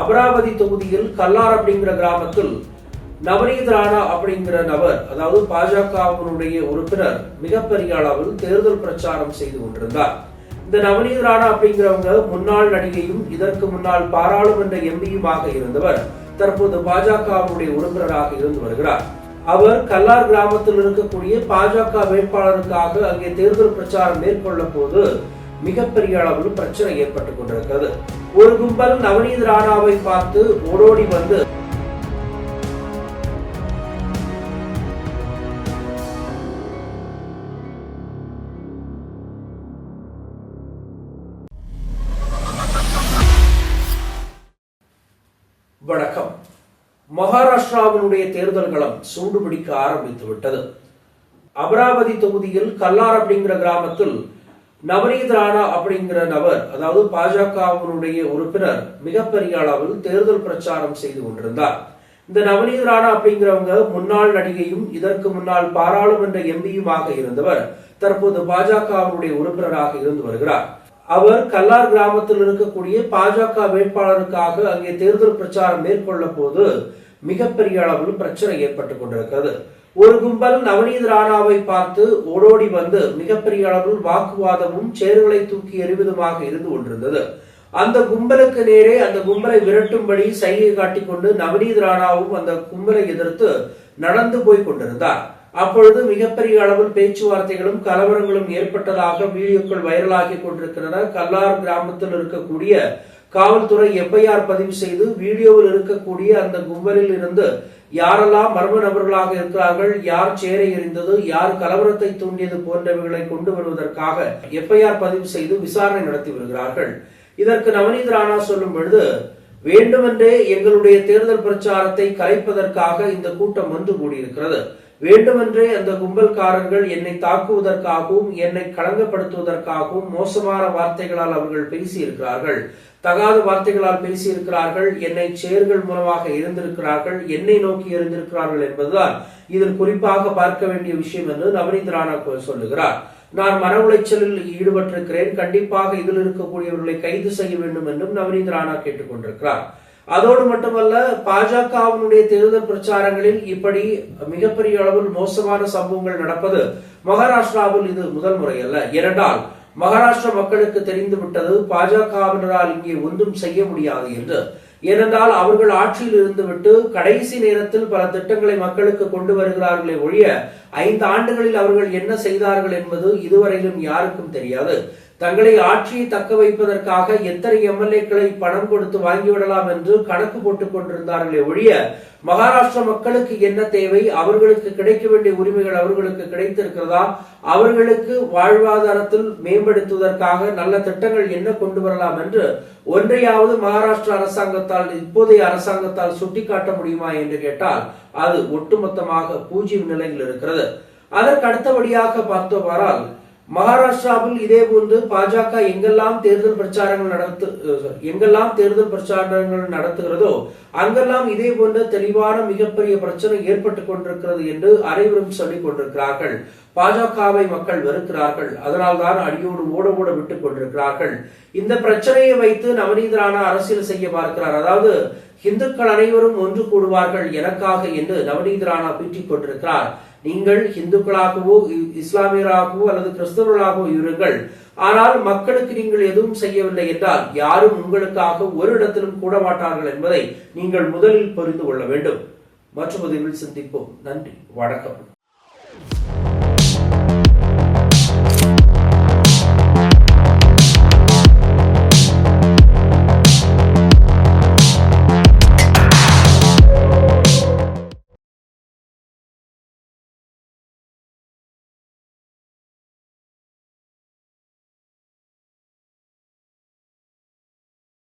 அமராவதி தொகுதியில் கல்லார் அப்படிங்கிற கிராமத்தில் நவநீத் ராணா அப்படிங்கிற நபர் அதாவது பாஜகவினுடைய உறுப்பினர் மிகப்பெரிய அளவில் தேர்தல் பிரச்சாரம் செய்து கொண்டிருந்தார். இந்த நவநீத் ராணா அப்படிங்கிறவங்க முன்னாள் நடிகையும் இதற்கு முன்னால் பாராளுமன்ற எம்பியுமாக இருந்தவர் தற்போது பாஜகவினுடைய உறுப்பினராக இருந்து வருகிறார். அவர் கல்லார் கிராமத்தில் இருக்கக்கூடிய பாஜக வேட்பாளருக்காக அங்கே தேர்தல் பிரச்சாரம் மேற்கொள்ள போது மிகப்பெரிய அளவில் பிரச்சனை ஏற்பட்டுக் கொண்டிருக்கிறது. ஒரு கும்பல் நவநீத் ராணாவை பார்த்து ஓடோடி வந்து வணக்கம். மகாராஷ்டிராவினுடைய தேர்தல் களம் சூடுபிடிக்க ஆரம்பித்து விட்டது அமராவதி தொகுதியில் கல்லார் அப்படிங்கிற கிராமத்தில் நவநீத் ராணா அப்படிங்கிற நபர் அதாவது பாஜகவினுடைய உறுப்பினர் மிகப்பெரிய அளவில் தேர்தல் பிரச்சாரம் செய்து கொண்டிருந்தார். இந்த நவநீத் ராணா அப்படிங்கிறவங்க முன்னாள் நடிகையும் இதற்கு முன்னால் பாராளுமன்ற எம்பியுமாக இருந்தவர் தற்போது பாஜகவினுடைய உறுப்பினராக இருந்து வருகிறார். அவர் கல்லார் கிராமத்தில் இருக்கக்கூடிய பாஜக வேட்பாளருக்காக அங்கே தேர்தல் பிரச்சாரம் மேற்கொள்ள போது மிகப்பெரிய அளவில் பிரச்சனை ஏற்பட்டுக் கொண்டிருக்கிறது. ஒரு கும்பல் நவநீத் ராணாவை பார்த்து ஓடோடி வந்து மிகப்பெரிய அளவில் வாக்குவாதமும் சேறுகளை தூக்கி எறிவதுமாக இருந்து கொண்டிருந்தது. அந்த கும்பலுக்கு நேரே அந்த கும்பலை விரட்டும்படி சைகை காட்டிக்கொண்டு நவநீத் ராணாவும் அந்த கும்பலை எதிர்த்து நடந்து போய் கொண்டிருந்தார். அப்பொழுது மிகப்பெரிய அளவில் பேச்சுவார்த்தைகளும் கலவரங்களும் ஏற்பட்டதாக வீடியோக்கள் வைரலாகி கொண்டிருக்கின்றன. கல்லார் கிராமத்தில் இருக்கக்கூடிய காவல்துறை எஃப்ஐஆர் பதிவு செய்து வீடியோவில் இருக்கக்கூடிய அந்த கும்பலில் இருந்து யாரெல்லாம் மர்ம நபர்களாக இருக்கிறார்கள் யார் சேரை எறிந்தது யார் கலவரத்தை தூண்டியது போன்றவைகளை கொண்டு வருவதற்காக எஃப்ஐஆர் பதிவு செய்து விசாரணை நடத்தி வருகிறார்கள். இதற்கு நவநீத் ராணா சொல்லும் பொழுது வேண்டுமென்றே எங்களுடைய தேர்தல் பிரச்சாரத்தை கலைப்பதற்காக இந்த கூட்டம் ஒன்று கூடியிருக்கிறது. வேண்டுமென்றே அந்த கும்பல்காரர்கள் என்னை தாக்குவதற்காகவும் என்னை களங்கப்படுத்துவதற்காகவும் மோசமான வார்த்தைகளால் அவர்கள் பேசியிருக்கிறார்கள். தகாத வார்த்தைகளால் பேசியிருக்கிறார்கள் என்னை செயல்கள் மூலமாக இருந்திருக்கிறார்கள் என்னை நோக்கி இருந்திருக்கிறார்கள் என்பதுதான் இதில் குறிப்பாக பார்க்க வேண்டிய விஷயம் என்று நவநீந்திரானா சொல்லுகிறார். நான் மன உளைச்சலில் ஈடுபட்டிருக்கிறேன் கண்டிப்பாக இதில் இருக்கக்கூடியவர்களை கைது செய்ய வேண்டும் என்றும் நவநீந்திரானா கேட்டுக்கொண்டிருக்கிறார் அதோடு மட்டுமல்ல பாஜகவினுடைய தேர்தல் பிரச்சாரங்களில் இப்படி மிகப்பெரிய அளவில் மோசமான சம்பவங்கள் நடப்பது மகாராஷ்டிராவில் இது முதல் முறை அல்ல இரண்டால் மகாராஷ்டிர மக்களுக்கு தெரிந்து விட்டது பாஜகவினரால் இங்கே ஒன்றும் செய்ய முடியாது என்று. ஏனென்றால் அவர்கள் ஆட்சியில் இருந்துவிட்டு கடைசி நேரத்தில் பல திட்டங்களை மக்களுக்கு கொண்டு வருகிறார்களே ஒழிய ஐந்து ஆண்டுகளில் அவர்கள் என்ன செய்தார்கள் என்பது இதுவரையிலும் யாருக்கும் தெரியாது. தங்களை ஆட்சியை தக்க வைப்பதற்காக எத்தனை எம்எல்ஏக்களை பணம் கொடுத்து வாங்கிவிடலாம் என்று கணக்கு போட்டுக் கொண்டிருந்தார்களே ஒழிய மகாராஷ்டிர மக்களுக்கு என்ன தேவை? அவர்களுக்கு கிடைக்க வேண்டிய உரிமைகள் அவர்களுக்கு கிடைத்திருக்கிறதா? அவர்களுக்கு வாழ்வாதாரத்தில் மேம்படுத்துவதற்காக நல்ல திட்டங்கள் என்ன கொண்டு வரலாம் என்று ஒன்றையாவது மகாராஷ்டிர அரசாங்கத்தால் இப்போதைய அரசாங்கத்தால் சுட்டிக்காட்ட முடியுமா என்று கேட்டால் அது ஒட்டுமொத்தமாக பூஜ்யம் நிலையில் இருக்கிறது. அதற்கு அடுத்தபடியாக பார்த்தோமானால் மகாராஷ்டிராவில் இதே போன்று பாஜக எங்கெல்லாம் தேர்தல் பிரச்சாரங்கள் நடத்து எங்கெல்லாம் தேர்தல் பிரச்சாரங்கள் நடத்துகிறதோ அங்கெல்லாம் இதே போன்ற தெளிவான மிகப்பெரிய பிரச்சனை ஏற்பட்டுக் கொண்டிருக்கிறது என்று அனைவரும் சொல்லிக் கொண்டிருக்கிறார்கள். பாஜகவை மக்கள் வெறுக்கிறார்கள். அதனால் தான் அடியோடு ஓட ஓட விட்டுக் கொண்டிருக்கிறார்கள். இந்த பிரச்சனையை வைத்து நவநீதரான அரசியல் செய்ய பார்க்கிறார். அதாவது இந்துக்கள் அனைவரும் ஒன்று கூடுவார்கள் எனக்காக என்று நவநீதரானா பீட்டிக் கொண்டிருக்கிறார். நீங்கள் இந்துக்களாகவோ இஸ்லாமியராகவோ அல்லது கிறிஸ்தவர்களாகவோ இருங்கள். ஆனால் மக்களுக்கு நீங்கள் எதுவும் செய்யவில்லை என்றால் யாரும் உங்களுக்காக ஒரு இடத்திலும் கூட மாட்டார்கள் என்பதை நீங்கள் முதலில் புரிந்து கொள்ள வேண்டும். மற்றும் பதிவில் சந்திப்போம். நன்றி. வணக்கம்.